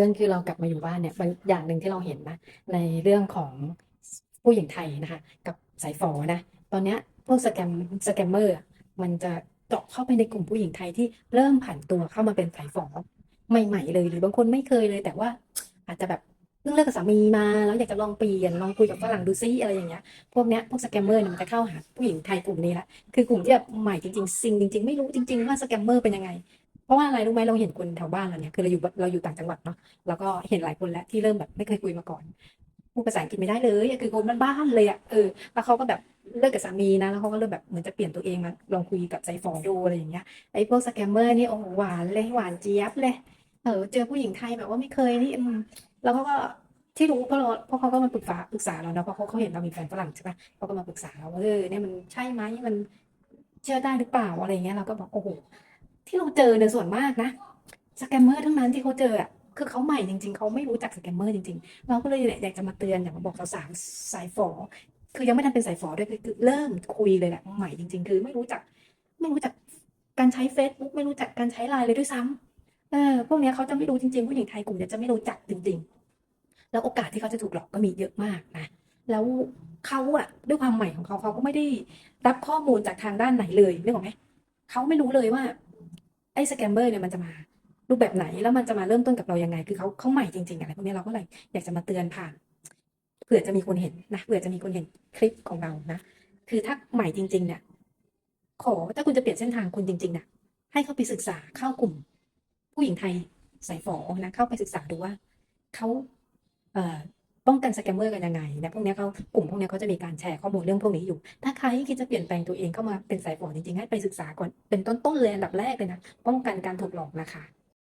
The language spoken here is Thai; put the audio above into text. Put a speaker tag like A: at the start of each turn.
A: พื่อนคือเรากลับมาอยู่บ้านเนี่ยอย่างหนึ่งที่เราเห็นนะในเรื่องของผู้หญิงไทยนะคะกับสายฝอนะตอนนี้พวกสแกมสแกมเมอร์มันจะเจาะเข้าไปในกลุ่มผู้หญิงไทยที่เริ่มผ่านตัวเข้ามาเป็นสายฝอใหม่ๆเลยหรือบางคนไม่เคยเลย แต่ว่าอาจจะแบบเพิ่งเลิกกับสามีมาแล้วอยากจะลองเปลี่ยนลองคุยกับฝรั่งดูซิอะไรอย่างเงี้ยพวกเนี้ยพวกสแกมเมอร์เนี่ยมันจะเข้าหาผู้หญิงไทยกลุ่มนี้ละคือกลุ่มที่แบบใหม่จริงๆซิงจริง ๆ ไม่รู้จริง ๆ ว่าสแกมเมอร์เป็นยังไง เพราะว่าอะไรรู้ไหมเราเห็นคนแถวบ้านเราเนี่ยคือเราอยู่เราอยู่ต่างจังหวัดเนาะแล้วก็เห็นหลายคนแล้วที่เริ่มแบบไม่เคยคุยมาก่อนพูดภาษาอังกฤษไม่ได้เลยคือคนบ้านๆเลยอะเออแล้วเขาก็แบบเลิกกับสามีนะแล้วเขาก็เริ่มแบบเหมือนจะเปลี่ยนตัวเองมาลองคุยกับสายฝอดูอะไรอย่างเงี้ยไอ้พวกสแกมเมอร์นี่โอ้โหหวานเลยหวานเจี๊ยบเลยเออเจอผู้หญิงไทยแบบว่าไม่เคยนี่แล้วเขาก็ที่รู้เพราะเราเพราะเขาก็มาปรึกษาปรึกษาเราเนาะเพราะเขาเขาเห็นเรามีแฟนฝรั่งใช่ปะเขาก็มาปรึกษาเราว่าเออเนี่ยมันใช่ไหมมันเชื่อได้หรือเปล่าอะไรเงี้ยเราก็บอกโอ้โห ที่เราเจอเนี่ยส่วนมากนะสแกมเมอร์ทั้งนั้นที่เขาเจออะคือเขาใหม่จริง ๆ เขาไม่รู้จักสแกมเมอร์จริงๆ เราก็เลยอยากจะมาเตือนอยากมาบอกสาวสายฝอ คือยังไม่ทันเป็นสายฝอด้วยคือเริ่มคุยเลยแหละใหม่จริง ๆ คือไม่รู้จัก ไม่รู้จักการใช้ Facebook ไม่รู้จักการใช้ไลน์เลยด้วยซ้ำเออพวกนี้เขาจะไม่รู้จริงๆผู้หญิงไทยกลุ่มนี้จะไม่รู้จักจริง ๆ แล้วโอกาสที่เขาจะถูกหลอกก็มีเยอะมากนะแล้วเขาอะด้วยความใหม่ของเขาเขาก็ไม่ได้รับข้อมูลจากทางด้านไหนเลยนึกออกไหมเขาไม่รู้เลยว่า อ้สแกมเมอร์เนี่ยมันจะมารูปแบบไหนแล้วมันจะมาเริ่มต้นกับเรายังไง คือเขาเขาใหม่จริงๆอะไรพวกนี้เราก็เลยอยากจะมาเตือนผ่านเผื่อจะมีคนเห็นนะเผื่อจะมีคนเห็นคลิปของเรานะคือถ้าใหม่จริง ๆ เนี่ย ขอถ้าคุณจะเปลี่ยนเส้นทางคุณจริงๆนะให้เข้าไปศึกษาเข้ากลุ่ม ผู้หญิงไทยสายฝอนะเข้าไปศึกษาดูว่าเขาเอ่อ ป้องกันสแกมเมอร์กันยังไงนะพวกนี้เขากลุ่มพวกนี้เขาจะมีการแชร์ข้อมูลเรื่องพวกนี้อยู่ ถ้าใครคิดจะเปลี่ยนแปลงตัวเองเข้ามาเป็นสายฝอจริงๆให้ไปศึกษาก่อนเป็นต้นๆเลยอันดับแรกเลยนะป้องกันการถูกหลอกนะคะ